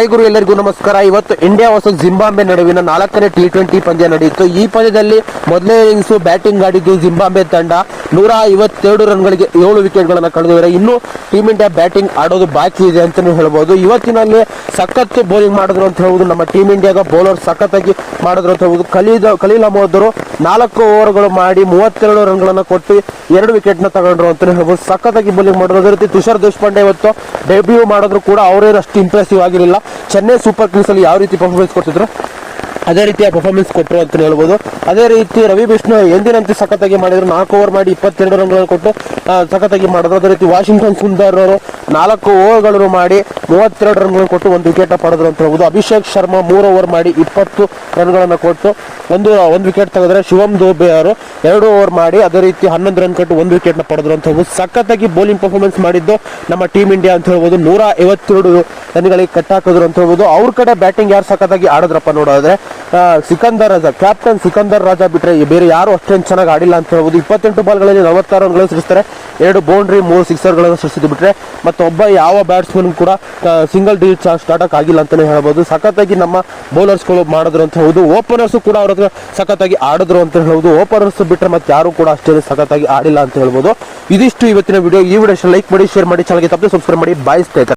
Hi ಗುರು, ಎಲ್ಲರಿಗೂ ನಮಸ್ಕಾರ. ಇವತ್ತು ಇಂಡಿಯಾ ವರ್ಸಸ್ ಜಿಂಬಾಂಬೆ ನಡುವಿನ ನಾಲ್ಕನೇ ಟಿ ಟ್ವೆಂಟಿ ಪಂದ್ಯ ನಡೆಯಿತು. ಈ ಪಂದ್ಯದಲ್ಲಿ ಮೊದಲನೇ ಇನಿಂಗ್ಸ್ ಬ್ಯಾಟಿಂಗ್ ಆಡಿದ್ದು ಜಿಂಬಾಂಬೆ ತಂಡ. ನೂರ ಐವತ್ತೆರಡು ರನ್ಗಳಿಗೆ ಏಳು ವಿಕೆಟ್ಗಳನ್ನು ಕಳೆದಿದ್ದಾರೆ ಇನ್ನು ಟೀಮ್ ಇಂಡಿಯಾ ಬ್ಯಾಟಿಂಗ್ ಆಡೋದು ಬಾಕಿ ಇದೆ ಅಂತಲೂ ಹೇಳ್ಬೋದು. ಇವತ್ತಿನಲ್ಲಿ ಸಖತ್ತು ಬೌಲಿಂಗ್ ಮಾಡಿದ್ರು ಅಂತ ಹೇಳ್ಬೋದು. ನಮ್ಮ ಟೀಮ್ ಇಂಡಿಯಾಗ ಬೌಲರ್ ಸಖತ್ತಾಗಿ ಮಾಡಿದ್ರು ಅಂತ ಹೇಳ್ಬೋದು. ಕಲೀದ ಕಲೀಲ್ ನಾಲ್ಕು ಓವರ್ಗಳು ಮಾಡಿ ಮೂವತ್ತೆರಡು ರನ್ಗಳನ್ನು ಕೊಟ್ಟು ಎರಡು ವಿಕೆಟ್ನ ತಗೊಂಡ್ರು ಅಂತಾನೆ ಹೇಳ್ಬೋದು. ಸಖತ್ತಾಗಿ ಬೌಲಿಂಗ್ ಮಾಡಿದ್ರು. ಅದೇ ರೀತಿ ತುಷಾರ್ ದೇಶಪಾಂಡೆ ಇವತ್ತು ಡೆಬ್ಯೂ ಮಾಡಿದ್ರು ಕೂಡ ಅವರೇನು ಅಷ್ಟು ಇಂಪ್ರೆಸಿವ್ ಆಗಿರಲಿಲ್ಲ. ಚೆನ್ನೈ ಸೂಪರ್ ಕಿಂಗ್ಸಲ್ಲಿ ಯಾವ ರೀತಿ ಪರ್ಫಾರ್ಮೆನ್ಸ್ ಕೊಡ್ತಿದ್ರು? ಅದೇ ರೀತಿಯ ಪರ್ಫಾರ್ಮೆನ್ಸ್ ಕೊಟ್ಟರು ಅಂತ ಹೇಳ್ಬೋದು. ಅದೇ ರೀತಿ ರವಿ ಬಿಷ್ಣು ಎಂದಿನಂತೆ ಸಖತ್ತಾಗಿ ಮಾಡಿದ್ರು. ನಾಲ್ಕು ಓವರ್ ಮಾಡಿ ಇಪ್ಪತ್ತೆರಡು ರನ್ಗಳನ್ನು ಕೊಟ್ಟು ಸಖತ್ತಾಗಿ ಮಾಡಿದ್ರು. ಅದೇ ರೀತಿ ವಾಷಿಂಗ್ಟನ್ ಸುಂದರ್ ಅವರು ನಾಲ್ಕು ಓವರ್ಗಳನ್ನು ಮಾಡಿ ಮೂವತ್ತೆರಡು ರನ್ಗಳನ್ನು ಕೊಟ್ಟು ಒಂದು ವಿಕೆಟ್ ಪಡೆದ್ರು ಅಂತ ಹೇಳ್ಬೋದು. ಅಭಿಷೇಕ್ ಶರ್ಮಾ ಮೂರು ಓವರ್ ಮಾಡಿ ಇಪ್ಪತ್ತು ರನ್ಗಳನ್ನು ಕೊಟ್ಟು ಒಂದು ಒಂದು ವಿಕೆಟ್ ತೆಗೆದ್ರೆ ಶಿವಮ್ ದೋಬೆ ಅವರು ಎರಡು ಓವರ್ ಮಾಡಿ ಅದೇ ರೀತಿ ಹನ್ನೊಂದು ರನ್ ಕೊಟ್ಟು ಒಂದು ವಿಕೆಟ್ನ ಪಡೆದ್ರು ಅಂತ ಹೇಳ್ಬೋದು. ಸಖತ್ತಾಗಿ ಬೌಲಿಂಗ್ ಪರ್ಫಾರ್ಮೆನ್ಸ್ ಮಾಡಿದ್ದು ನಮ್ಮ ಟೀಮ್ ಇಂಡಿಯಾ ಅಂತ ಹೇಳ್ಬೋದು. ನೂರ ಐವತ್ತೆರಡು ರನ್ಗಳಿಗೆ ಕಟ್ ಹಾಕಿದ್ರು ಅಂತ ಹೇಳ್ಬೋದು. ಅವ್ರ ಕಡೆ ಬ್ಯಾಟಿಂಗ್ ಯಾರು ಸಖತ್ತಾಗಿ ಆಡಿದ್ರಪ್ಪ ನೋಡೋದ್ರೆ ಸಿಕಂದರ್ ರಾಜ ಕ್ಯಾಪ್ಟನ್ ಸಿಕಂದರ್ ರಾಜಾ ಬಿಟ್ರೆ ಬೇರೆ ಯಾರು ಅಷ್ಟೇನು ಚೆನ್ನಾಗಿ ಆಡಿಲ್ಲ ಅಂತ ಹೇಳ್ಬೋದು. ಇಪ್ಪತ್ತೆಂಟು ಬಾಲ್ಗಳಲ್ಲಿ ನಲವತ್ತಾರು ರನ್ಗಳನ್ನು ಸೃಷ್ಟಿಸ್ತಾರೆ. ಎರಡು ಬೌಂಡ್ರಿ, ಮೂರು ಸಿಕ್ಸರ್ಗಳನ್ನು ಸೃಷ್ಟಿಸಿ ಬಿಟ್ರೆ ಮತ್ತೊಬ್ಬ ಯಾವ ಬ್ಯಾಟ್ಸ್ಮನ್ ಕೂಡ ಸಿಂಗಲ್ ಡಿಜಿಟ್ ಸ್ಟಾರ್ಟ್ ಆಗಿಲ್ಲ ಅಂತಾನೆ ಹೇಳ್ಬೋದು. ಸಖತ್ತಾಗಿ ನಮ್ಮ ಬೌಲರ್ಸ್ಗಳು ಮಾಡಿದ್ರು ಅಂತ ಹೇಳ್ಬೋದು. ಓಪನರ್ಸ್ ಕೂಡ ಅವ್ರ ಹತ್ರ ಸಖತ್ತಾಗಿ ಆಡಿದ್ರು ಅಂತ ಹೇಳ್ಬೋದು. ಓಪನರ್ಸ್ ಬಿಟ್ರೆ ಮತ್ತೆ ಯಾರು ಕೂಡ ಅಷ್ಟೇ ಸಖತ್ತಾಗಿ ಆಡಿಲ್ಲ ಅಂತ ಹೇಳ್ಬೋದು. ಇದಿಷ್ಟು ಇವತ್ತಿನ ವಿಡಿಯೋ. ಈ ವಿಡಿಯೋ ಲೈಕ್ ಮಾಡಿ, ಶೇರ್ ಮಾಡಿ, ಚಾನಲ್ಗೆ ತಪ್ಪದೆ ಸಬ್ಸ್ಕ್ರೈಬ್ ಮಾಡಿ. ಬಾಯ್ ಸ್ನೇಹಿತರೆ.